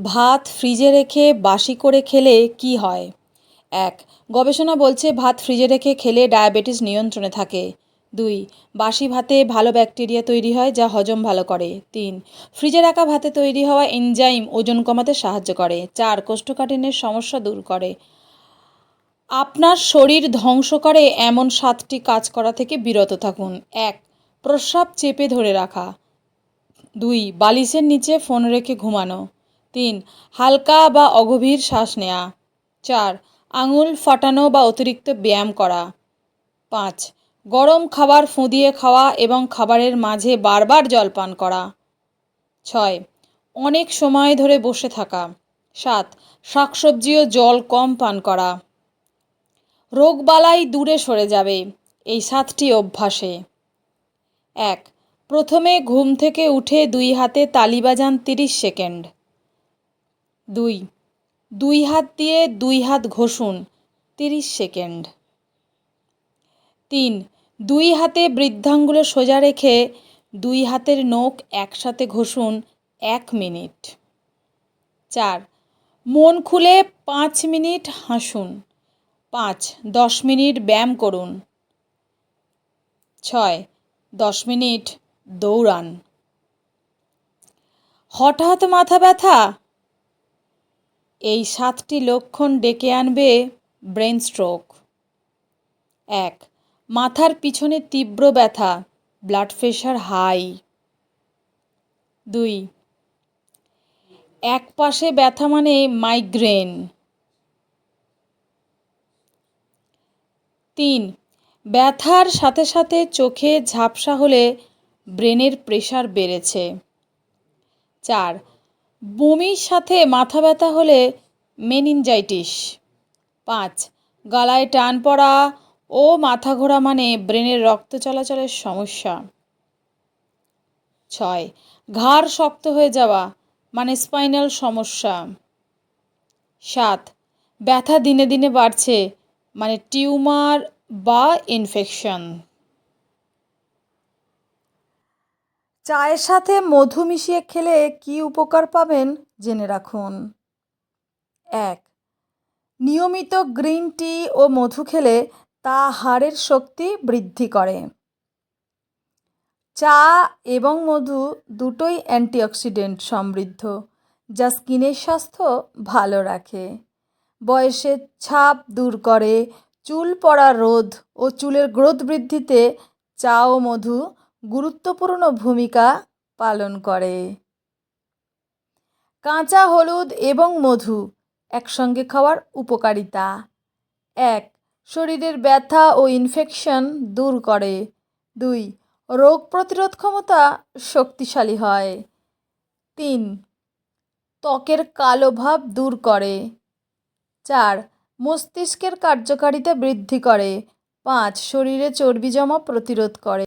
ভাত ফ্রিজে রেখে বাসি করে খেলে কি হয়? এক, গবেষণা বলছে ভাত ফ্রিজে রেখে খেলে ডায়াবেটিস নিয়ন্ত্রণে থাকে। দুই, বাসি ভাতে ভালো ব্যাকটেরিয়া তৈরি হয় যা হজম ভালো করে। তিন, ফ্রিজে রাখা ভাতে তৈরি হওয়া এনজাইম ওজন কমাতে সাহায্য করে। চার, কোষ্ঠকাঠিন্যের সমস্যা দূর করে। আপনার শরীর ধ্বংস করে এমন সাতটি কাজ করা থেকে বিরত থাকুন। এক, প্রস্রাব চেপে ধরে রাখা। দুই, বালিশের নিচে ফোন রেখে ঘুমানো। তিন, হালকা বা অগভীর শ্বাস নেওয়া চার, আঙুল ফাটানো বা অতিরিক্ত ব্যায়াম করা। পাঁচ, গরম খাবার ফুঁদিয়ে খাওয়া এবং খাবারের মাঝে বারবার জল পান করা। ছয়, অনেক সময় ধরে বসে থাকা। সাত শাকসবজি ও জল কম পান করা। রোগবালাই দূরে সরে যাবে, এই সাতটি অভ্যাসে। এক, প্রথমে ঘুম থেকে উঠে দুই হাতে তালি বাজান তিরিশ সেকেন্ড। দুই। দুই হাত দিয়ে দুই হাত ঘষুন, তিরিশ সেকেন্ড। তিন। দুই হাতে বৃদ্ধাঙ্গুলো সোজা রেখে দুই হাতের নখ একসাথে ঘষুন এক মিনিট। চার। মন খুলে পাঁচ মিনিট হাসুন, পাঁচ। দশ মিনিট ব্যায়াম করুন। ছয়। দশ মিনিট দৌড়ান। হঠাৎ মাথা ব্যথা এই সাতটি লক্ষণ ডেকে আনবে ব্রেন স্ট্রোক। এক, মাথার পিছনে তীব্র ব্যথা, ব্লাড প্রেশার হাই। দুই এক পাশে ব্যথা মানে মাইগ্রেন। তিন, ব্যথার সাথে সাথে চোখে ঝাপসা হলে ব্রেনের প্রেশার বেড়েছে। চার বমির সাথে মাথা ব্যথা হলে মেনিনজাইটিস। পাঁচ, গলায় টান পড়া ও মাথা ঘোরা মানে ব্রেনের রক্ত চলাচলের সমস্যা। ছয়, ঘাড় শক্ত হয়ে যাওয়া মানে স্পাইনাল সমস্যা। সাত, ব্যথা দিনে দিনে বাড়ছে মানে টিউমার বা ইনফেকশন। চায়ের সাথে মধু মিশিয়ে খেলে কি উপকার পাবেন জেনে রাখুন। এক, নিয়মিত গ্রিন টি ও মধু খেলে তা হাড়ের শক্তি বৃদ্ধি করে। চা এবং মধু দুটোই অ্যান্টিঅক্সিডেন্ট সমৃদ্ধ, যা স্কিনের স্বাস্থ্য ভালো রাখে। বয়সের ছাপ দূর করে, চুল পড়া রোধ ও চুলের গ্রোথ বৃদ্ধিতে চা ও মধু গুরুত্বপূর্ণ ভূমিকা পালন করে। কাঁচা হলুদ এবং মধু একসঙ্গে খাওয়ার উপকারিতা। এক, শরীরের ব্যথা ও ইনফেকশন দূর করে। দুই, রোগ প্রতিরোধ ক্ষমতা শক্তিশালী হয়। তিন, ত্বকের কালো ভাব দূর করে। চার, মস্তিষ্কের কার্যকারিতা বৃদ্ধি করে। পাঁচ, শরীরে চর্বি জমা প্রতিরোধ করে।